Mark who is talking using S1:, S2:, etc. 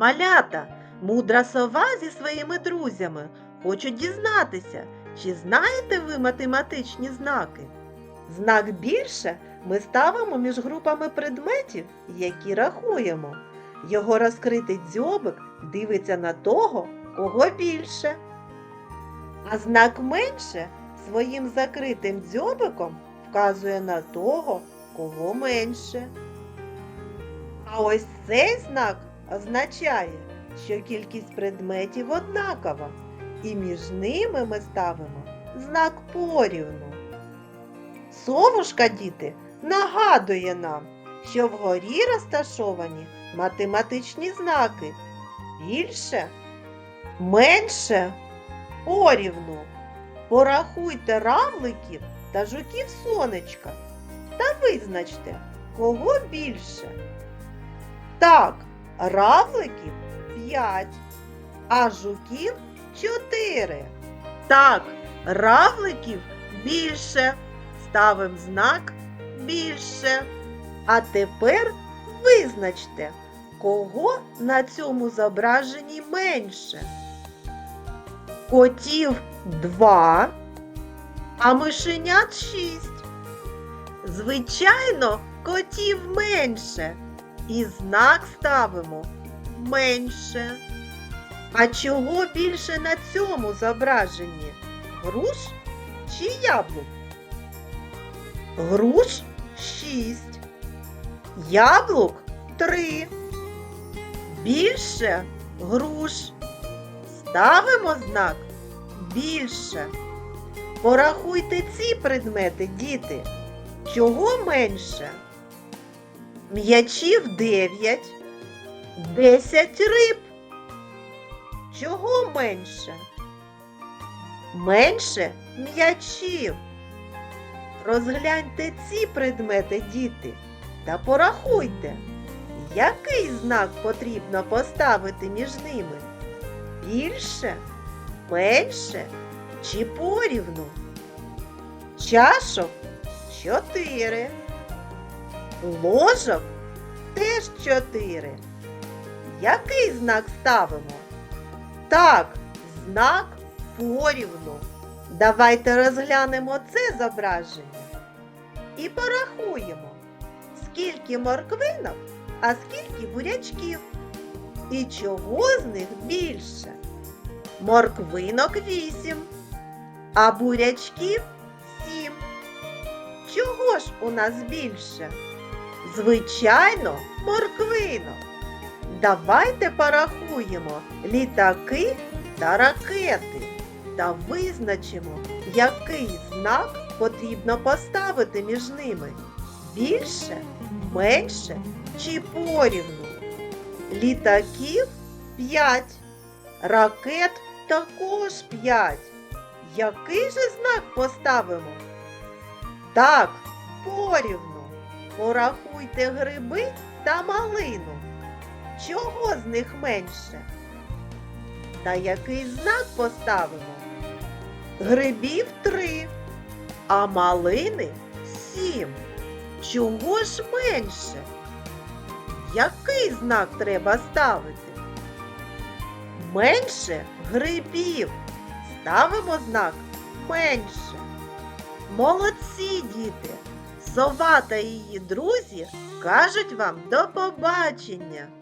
S1: Малята, мудра сова зі своїми друзями хочуть дізнатися, чи знаєте ви математичні знаки. Знак більше ми ставимо між групами предметів, які рахуємо. Його розкритий дзьобик дивиться на того, кого більше. А знак менше своїм закритим дзьобиком вказує на того, кого менше. А ось цей знак означає, що кількість предметів однакова, і між ними ми ставимо знак порівну. Совушка, діти, нагадує нам, що вгорі розташовані математичні знаки більше, менше, порівну. Порахуйте равликів та жуків сонечка та визначте, кого більше. Так, равликів 5, а жуків 4. Так, равликів більше. Ставимо знак більше. А тепер визначте, кого на цьому зображенні менше. Котів 2, а мишенят 6. Звичайно, котів менше. І знак ставимо менше. А чого більше на цьому зображенні? Груш чи яблук? Груш 6. Яблук 3. Більше груш. Ставимо знак більше. Порахуйте ці предмети, діти. Чого менше? М'ячів 9, 10 риб. Чого менше? Менше м'ячів. Розгляньте ці предмети, діти, та порахуйте, який знак потрібно поставити між ними? Більше, менше чи порівну? Чашок чотири. Ложок теж чотири. Який знак ставимо? Так, знак порівну. Давайте розглянемо це зображення і порахуємо, скільки морквинок, а скільки бурячків. І чого з них більше? Морквинок вісім, а бурячків сім. Чого ж у нас більше? Звичайно, морквинок. Давайте порахуємо літаки та ракети та визначимо, який знак потрібно поставити між ними. Більше, менше чи порівну. Літаків 5, ракет також 5. Який же знак поставимо? Так, порівну. Порахуйте гриби та малину. Чого з них менше? Та який знак поставимо? Грибів три, а малини сім. Чого ж менше? Який знак треба ставити? Менше грибів. Ставимо знак менше. Молодці, діти! Сова та її друзі кажуть вам до побачення!